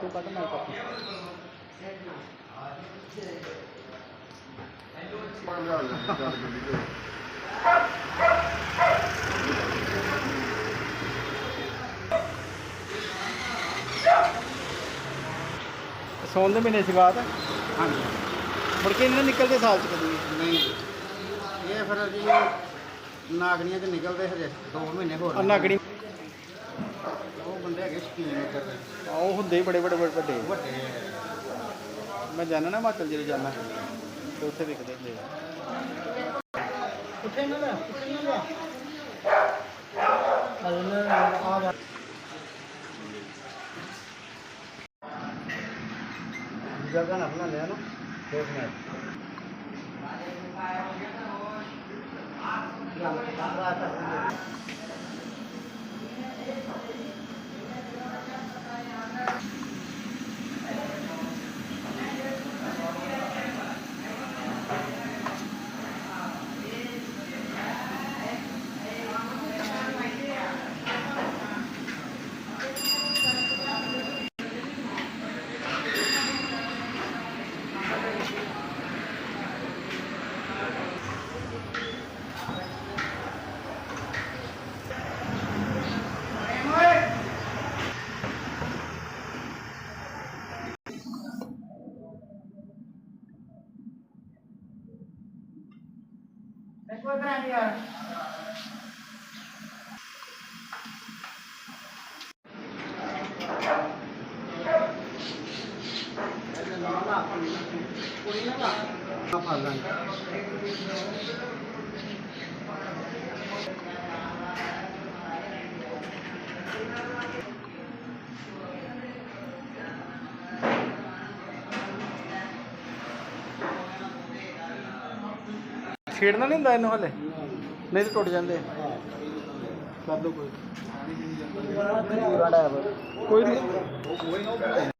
ਤੂੰ ਕੱਟ ਮੈਂ ਕੱਟ ਸੌਣ ਦੇ ਮਹੀਨੇ ਸੀ ਬਾਅਦ? ਹਾਂਜੀ। ਮੁੜ ਕੇ ਇਹਨਾਂ ਨਿਕਲਦੇ ਸਾਲ ਚ ਕਦੀ? ਨਹੀਂ। ਇਹ ਫਿਰ ਜੀ ਨਾਗਣੀਆਂ ਚ ਨਿਕਲਦੇ ਹਜੇ 2 ਮਹੀਨੇ ਹੋਰ। ਨਗਣੀ ਉਹ ਬੰਦੇ ਹੈਗੇ ਸ਼ਕੀਨ ਇੱਧਰ ਦੇ ਉਹ ਹੁੰਦੇ ਹੀ ਬੜੇ ਬੜੇ ਬੜੇ ਵੱਡੇ। ਵੱਡੇ ਮੈਂ ਜਾਣਾ ਨਾ ਹਿਮਾਚਲ ਜਿਹੜੇ ਜਾਣਾ ਤੇ ਉੱਥੇ ਵਿਕਦੇ ਹੁੰਦੇ ਆ। ਉੱਥੇ ਨਾ ਲੈ ਉੱਥੇ ਨਾ ਲੈ ਆ ਜਗ੍ਹਾ ਨਾ ਬਣਾ ਲਿਆ ਨਾ ਦੇਖ ਮੈਂ। ਛੇੜਨਾ ਨਹੀਂ ਹੁੰਦਾ ਇਹਨੂੰ ਹਲੇ? ਨਹੀਂ ਤੇ ਟੁੱਟ ਜਾਂਦੇ। ਕਰ ਦੋ ਕੋਈ। ਕੋਈ ਨਹੀਂ।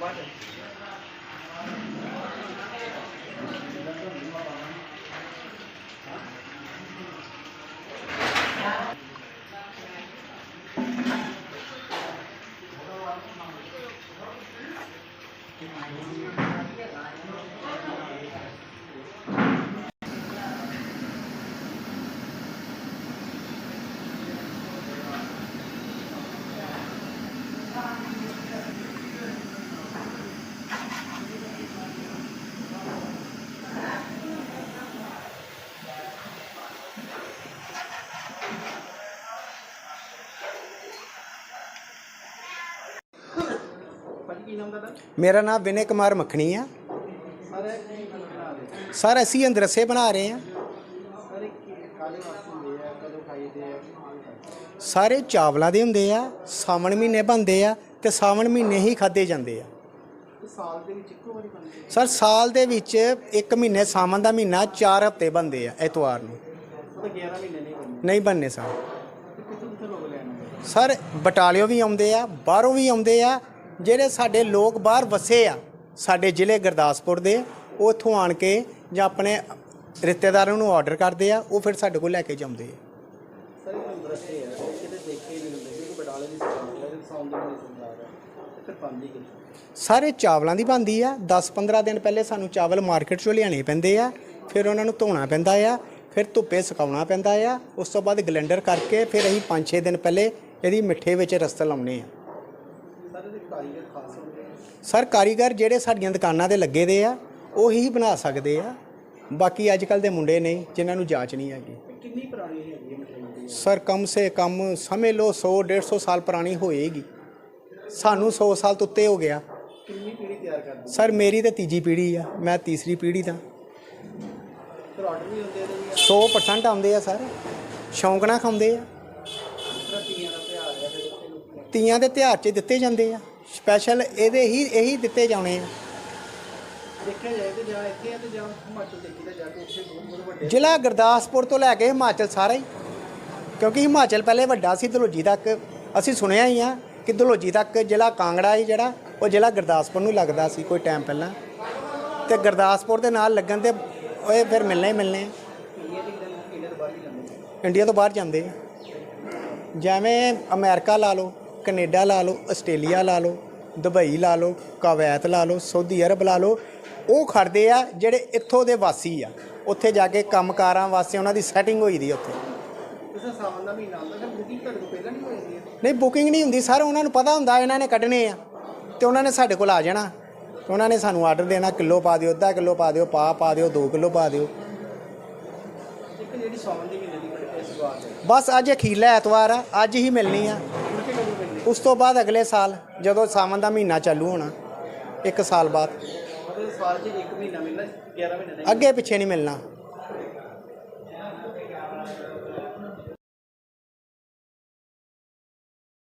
ਭਾਜੀ ਕੀ ਨਾਮ ਦਾ ਮੇਰਾ ਨਾਮ ਵਿਨੇ ਕੁਮਾਰ ਮੱਖਣੀ ਆ। ਸਾਰੇ ਕੀ ਬਣਾ ਰਹੇ ਸਰ ਅਸੀਂ ਅੰਦਰਸੇ ਬਣਾ ਰਹੇ ਆ। ਸਾਰੇ ਕਾਲੇ ਵਾਸਤੇ ਹੁੰਦੇ ਆ? ਕਦੋਂ ਖਾਈਦੇ ਆ? ਸਾਰੇ ਚਾਵਲਾਂ ਦੇ ਹੁੰਦੇ ਆ ਸਾਵਣ ਮਹੀਨੇ ਬਣਦੇ ਆ ਤੇ ਸਾਵਣ ਮਹੀਨੇ ਹੀ ਖਾਦੇ ਜਾਂਦੇ ਆ। ਤੇ ਸਾਲ ਦੇ ਵਿੱਚ ਇੱਕੋ ਵਾਰੀ ਬਣਦੇ ਆ? ਸਰ ਸਾਲ ਦੇ ਵਿੱਚ ਇੱਕ ਮਹੀਨੇ ਸਾਵਣ ਦਾ ਮਹੀਨਾ 4 ਹਫ਼ਤੇ ਬਣਦੇ ਆ ਐਤਵਾਰ ਨੂੰ। ਉਹ ਤਾਂ 11 ਮਹੀਨੇ ਨਹੀਂ ਬਣਦੇ। ਨਹੀਂ ਬਣਨੇ ਸਰ। ਤੇ ਕਿੱਥੋਂ ਕਿੱਥੋਂ ਲੋਕ ਲੈਣ ਆਉਂਦੇ ਸਰ ਬਟਾਲਿਓ ਵੀ ਆਉਂਦੇ ਆ ਬਾਹਰੋਂ ਵੀ ਆਉਂਦੇ ਆ ਜਿਹੜੇ ਸਾਡੇ ਲੋਕ ਬਾਹਰ ਵਸੇ ਆ ਸਾਡੇ ਜ਼ਿਲ੍ਹੇ ਗੁਰਦਾਸਪੁਰ ਦੇ ਉਹ ਇੱਥੋਂ ਆਣ ਕੇ ਜਾਂ ਆਪਣੇ ਰਿਸ਼ਤੇਦਾਰਾਂ ਨੂੰ ਆਰਡਰ ਕਰਦੇ ਆ ਉਹ ਫਿਰ ਸਾਡੇ ਕੋਲ ਲੈ ਕੇ ਜਾਂਦੇ ਆ। ਸਰ ਇਹ ਇੰਡਸਟਰੀ ਹੈ ਇਹ ਕਿਤੇ ਦੇਖੇ ਹੀ ਨਹੀਂ ਹੁੰਦੇ ਕਿਉਂਕਿ ਬਟਾਲੇ ਦੀ ਸਰਕਾਰ ਹੈ ਤੇ ਸੌਂਦ ਦੀ ਸਰਕਾਰ ਹੈ ਤੇ ਫਿਰ ਪਾਉਂਦੀ ਕਿੱਥੇ? ਸਾਰੇ ਚਾਵਲਾਂ ਦੀ ਬਣਦੀ ਆ। 10-15 ਦਿਨ ਪਹਿਲੇ ਸਾਨੂੰ ਚਾਵਲ ਮਾਰਕੀਟ ਚੋਂ ਲਿਆਣੇ ਪੈਂਦੇ ਆ ਫਿਰ ਉਹਨਾਂ ਨੂੰ ਧੋਣਾ ਪੈਂਦਾ ਆ ਫਿਰ ਧੁੱਪੇ ਸੁਕਾਉਣਾ ਪੈਂਦਾ ਆ ਉਸ ਤੋਂ ਬਾਅਦ ਗਲੈਂਡਰ ਕਰਕੇ ਫਿਰ ਅਸੀਂ 5-6 ਦਿਨ ਪਹਿਲੇ ਇਹਦੀ ਮਿੱਠੇ ਵਿੱਚ ਰਸਤ ਲਾਉਨੇ ਆ ਸਰ ਇਹਦੇ ਕਾਰੀਗਰ ਖਾਸ ਹੁੰਦੇ ਆ ਸਰ ਕਾਰੀਗਰ ਜਿਹੜੇ ਸਾਡੀਆਂ ਦੁਕਾਨਾਂ ਤੇ ਲੱਗੇ ਦੇ ਆ ਉਹੀ ਬਣਾ ਸਕਦੇ ਆ। ਬਾਕੀ ਅੱਜ ਕੱਲ ਦੇ ਮੁੰਡੇ ਨੇ ਜਿਨ੍ਹਾਂ ਨੂੰ ਜਾਂਚ ਨਹੀਂ ਹੈਗੀ। ਕਿੰਨੀ ਪੁਰਾਣੀ ਹੈਗੀ ਦੀ ਸਰ ਕਮ ਸੇ ਕਮ ਸਮਝ ਲਓ 100 150 ਸਾਲ ਪੁਰਾਣੀ ਹੋਏਗੀ। ਸਾਨੂੰ 100 ਸਾਲ ਤੋਂ ਉੱਤੇ ਹੋ ਗਿਆ। ਕਿੰਨੀ ਪੀੜੀ ਤਿਆਰ ਕਰਦੀ ਸਰ ਮੇਰੀ ਤਾਂ ਤੀਜੀ ਪੀੜ੍ਹੀ ਆ ਮੈਂ ਤੀਸਰੀ ਪੀੜ੍ਹੀ ਦਾ ਆਰਡਰ ਵੀ ਹੁੰਦੇ ਇਹਦੇ ਵੀ 100% ਆਉਂਦੇ ਆ ਸਰ। ਸ਼ੌਂਕ ਨਾਲ ਖਾਂਦੇ ਆ। ਤੀਆਂ ਦਾ ਤਿਉਹਾਰ 'ਚ ਦਿੱਤੇ ਜਾਂਦੇ ਆ। ਸਪੈਸ਼ਲ ਇਹਦੇ ਹੀ ਇਹੀ ਦਿੱਤੇ ਜਾਣੇ ਆ। ਦੇਖਿਆ ਜਾਏ ਤੇ ਜਾਂ ਇੱਥੇ ਹੈ ਤੇ ਜਾਂ ਹਿਮਾਚਲ ਦੇਖੀ ਤਾਂ ਜਾ ਕੇ ਉੱਥੇ ਬਹੁਤ ਬਹੁਤ ਵੱਡੇ ਜ਼ਿਲ੍ਹਾ ਗੁਰਦਾਸਪੁਰ ਤੋਂ ਲੈ ਕੇ ਹਿਮਾਚਲ ਸਾਰਾ ਹੀ। ਕਿਉਂਕਿ ਹਿਮਾਚਲ ਪਹਿਲੇ ਵੱਡਾ ਸੀ ਦਲੋਜੀ ਤੱਕ ਅਸੀਂ ਸੁਣਿਆ ਹੀ ਆ ਕਿ ਦਲੋਜੀ ਤੱਕ ਜ਼ਿਲ੍ਹਾ ਕਾਂਗੜਾ ਹੀ ਜਿਹੜਾ ਉਹ ਜ਼ਿਲ੍ਹਾ ਗੁਰਦਾਸਪੁਰ ਨੂੰ ਲੱਗਦਾ ਸੀ ਕੋਈ ਟਾਈਮ ਪਹਿਲਾਂ। ਤੇ ਗੁਰਦਾਸਪੁਰ ਦੇ ਨਾਲ ਲੱਗਣ ਤੇ ਉਹ ਫਿਰ ਮਿਲਣੇ ਹੀ ਮਿਲਣੇ ਆ। ਇੰਡੀਆ ਤੋਂ ਬਾਹਰ ਜਾਂਦੇ ਇੰਡੀਆ ਤੋਂ ਬਾਹਰ ਜਾਂਦੇ ਆ। ਜਿਵੇਂ ਅਮਰੀਕਾ ਲਾ ਲਓ ਕੈਨੇਡਾ ਲਾ ਲਓ ਆਸਟ੍ਰੇਲੀਆ ਲਾ ਲਓ ਦੁਬਈ ਲਾ ਲਓ ਕੁਵੈਤ ਲਾ ਲਓ ਸਾਊਦੀ ਅਰਬ ਲਾ ਲਓ ਉਹ ਖੜਦੇ ਆ ਜਿਹੜੇ ਇੱਥੋਂ ਦੇ ਵਾਸੀ ਆ। ਉੱਥੇ ਜਾ ਕੇ ਕੰਮਕਾਰਾਂ ਵਾਸਤੇ ਉਹਨਾਂ ਦੀ ਸੈਟਿੰਗ ਹੋਈ ਦੀ ਉੱਥੇ। ਨਹੀਂ ਬੁਕਿੰਗ ਨਹੀਂ ਹੁੰਦੀ ਸਰ ਉਹਨਾਂ ਨੂੰ ਪਤਾ ਹੁੰਦਾ ਇਹਨਾਂ ਨੇ ਕੱਢਣੇ ਆ। ਤੇ ਉਹਨਾਂ ਨੇ ਸਾਡੇ ਕੋਲ ਆ ਜਾਣਾ। ਤੇ ਉਹਨਾਂ ਨੇ ਸਾਨੂੰ ਆਰਡਰ ਦੇਣਾ ਕਿਲੋ ਪਾ ਦਿਓ ਅੱਧਾ ਕਿਲੋ ਪਾ ਦਿਓ ਪਾ ਪਾ ਦਿਓ 2 ਕਿਲੋ ਪਾ ਦਿਓ। ਬਸ ਅੱਜ ਅਖੀਰਲਾ ਐਤਵਾਰ ਆ ਅੱਜ ਹੀ ਮਿਲਣੀ ਆ। ਉਸ ਤੋਂ ਬਾਅਦ ਅਗਲੇ ਸਾਲ ਜਦੋਂ ਸਾਵਣ ਦਾ ਮਹੀਨਾ ਚਾਲੂ ਹੋਣਾ ਇੱਕ ਸਾਲ ਬਾਅਦ। ਸਾਲ 'ਚ ਇੱਕ ਮਹੀਨਾ ਮਿਲਣਾ 11 ਮਹੀਨੇ ਅੱਗੇ ਪਿੱਛੇ ਨਹੀਂ ਮਿਲਣਾ।